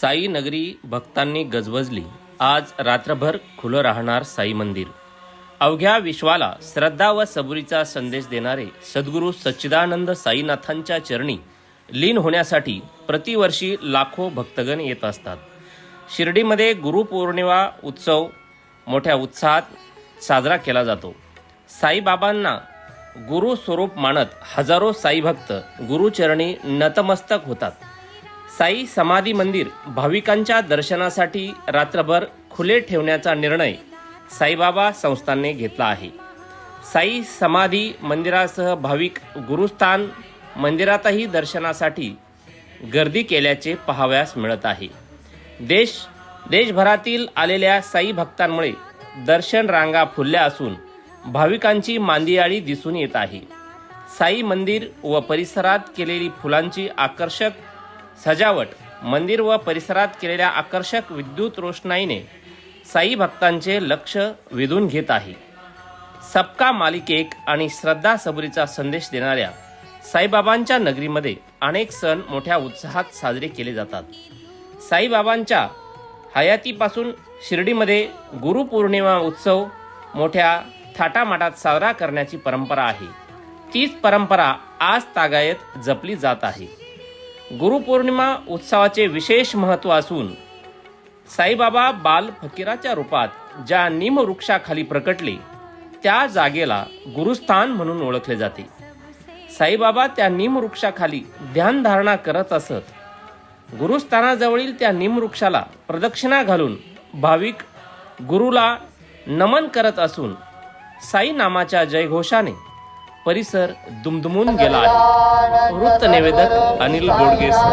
साई नगरी भक्तांनी गजबजली. आज रात्रभर खुलं राहणार साई मंदिर. अवघ्या विश्वाला श्रद्धा व सबुरीचा संदेश देणारे सद्गुरू सच्चिदानंद साईनाथांच्या चरणी लीन होण्यासाठी प्रतिवर्षी लाखो भक्तगण येत असतात. शिर्डीमध्ये गुरुपौर्णिमा उत्सव मोठ्या उत्साहात साजरा केला जातो. साईबाबांना गुरु स्वरूप मानत हजारो साई भक्त गुरुचरणी नतमस्तक होतात. साई समाधी मंदिर भाविकांच्या दर्शनासाठी रात्रभर खुले ठेवण्याचा निर्णय साईबाबा संस्थानने घेतला आहे. साई समाधी मंदिरासह भाविक गुरुस्थान मंदिरातही दर्शनासाठी गर्दी केल्याचे पाहावयास मिळत आहे. देश देशभरातील आलेल्या साई भक्तांमुळे दर्शन रांगा फुलल्या असून भाविकांची मांदियाळी दिसून येत आहे. साई मंदिर व परिसरात केलेली फुलांची आकर्षक सजावट मंदिर व परिसरात केलेल्या आकर्षक विद्युत रोषणाईने साई भक्तांचे लक्ष वेधून घेत आहे. सबका मालिक एक आणि श्रद्धा सबुरीचा संदेश देणाऱ्या साईबाबांच्या नगरीमध्ये अनेक सण मोठ्या उत्साहात साजरे केले जातात. साईबाबांच्या हयातीपासून शिर्डीमध्ये गुरुपौर्णिमा उत्सव मोठ्या थाटामाटात साजरा करण्याची परंपरा आहे. तीच परंपरा आज तागायत जपली जात आहे. गुरुपौर्णिमा उत्सवाचे विशेष महत्त्व असून साईबाबा बाल फकीराच्या रूपात ज्या निमवृक्षाखाली प्रकटले त्या जागेला गुरुस्थान म्हणून ओळखले जाते. साईबाबा त्या निमवृक्षाखाली ध्यानधारणा करत असत. गुरुस्थानाजवळील त्या निमवृक्षाला प्रदक्षिणा घालून भाविक गुरुला नमन करत असून साई नामाच्या जयघोषाने परिसर दुमदुमून गेला आहे. वृत्त निवेदक अनिल गोडगे सर.